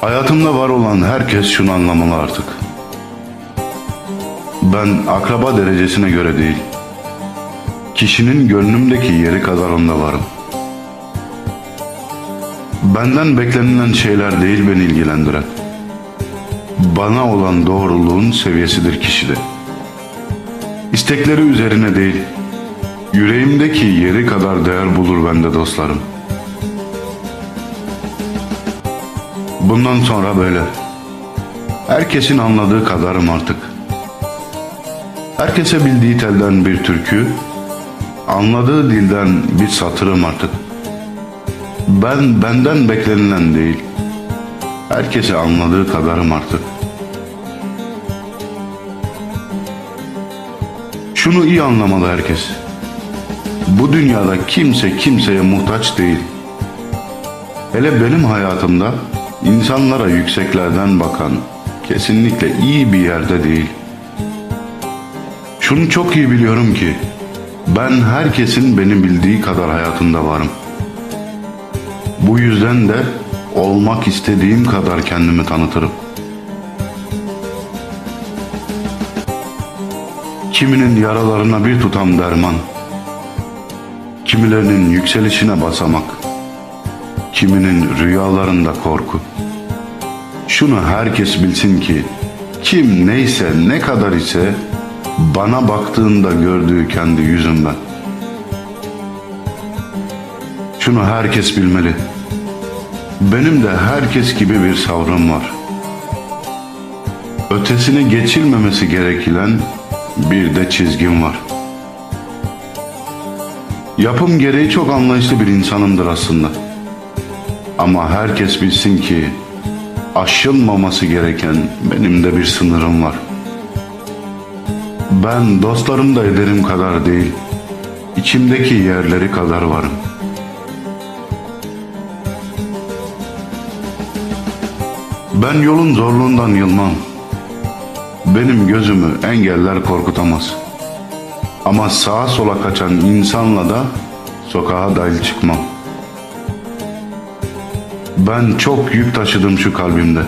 Hayatımda var olan herkes şunu anlamalı artık. Ben akraba derecesine göre değil, kişinin gönlümdeki yeri kadar onda varım. Benden beklenilen şeyler değil beni ilgilendiren. Bana olan doğruluğun seviyesidir kişide. İstekleri üzerine değil, yüreğimdeki yeri kadar değer bulur bende dostlarım. Bundan sonra böyle. Herkesin anladığı kadarım artık. Herkese bildiği telden bir türkü, anladığı dilden bir satırım artık. Ben benden beklenilen değil, herkese anladığı kadarım artık. Şunu iyi anlamalı herkes. Bu dünyada kimse kimseye muhtaç değil. Hele benim hayatımda insanlara yükseklerden bakan kesinlikle iyi bir yerde değil. Şunu çok iyi biliyorum ki ben herkesin beni bildiği kadar hayatında varım. Bu yüzden de olmak istediğim kadar kendimi tanıtırım. Kiminin yaralarına bir tutam derman, kimilerinin yükselişine basamak, kiminin rüyalarında korku. Şunu herkes bilsin ki kim neyse ne kadar ise bana baktığında gördüğü kendi yüzüm ben. Şunu herkes bilmeli. Benim de herkes gibi bir savrım var. Ötesine geçilmemesi gereken bir de çizgim var. Yapım gereği çok anlayışlı bir insanımdır aslında. Ama herkes bilsin ki aşılmaması gereken benim de bir sınırım var. Ben dostlarım da ederim kadar değil, içimdeki yerleri kadar varım. Ben yolun zorluğundan yılmam. Benim gözümü engeller korkutamaz. Ama sağa sola kaçan insanla da sokağa dahil çıkmam. Ben çok yük taşıdım şu kalbimde.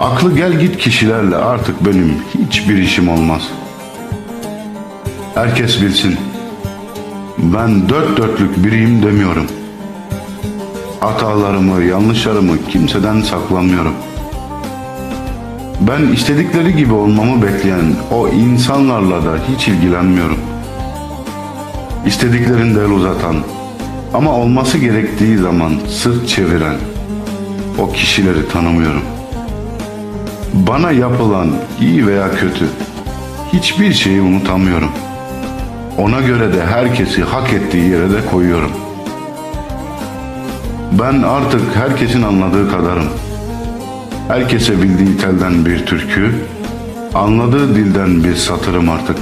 Aklı gel git kişilerle artık benim hiçbir işim olmaz. Herkes bilsin. Ben dört dörtlük biriyim demiyorum. Hatalarımı, yanlışlarımı kimseden saklamıyorum. Ben istedikleri gibi olmamı bekleyen o insanlarla da hiç ilgilenmiyorum. İstediklerinde el uzatan ama olması gerektiği zaman sırt çeviren o kişileri tanımıyorum. Bana yapılan iyi veya kötü hiçbir şeyi unutamıyorum. Ona göre de herkesi hak ettiği yere de koyuyorum. Ben artık herkesin anladığı kadarım. Herkese bildiği telden bir türkü, anladığı dilden bir satırım artık.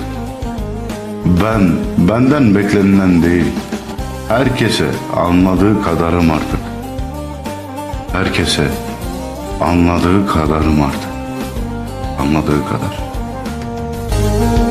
Ben benden beklenilen değil, Herkese anladığı kadarım artık. Herkese anladığı kadarım artık. Anladığı kadar. Müzik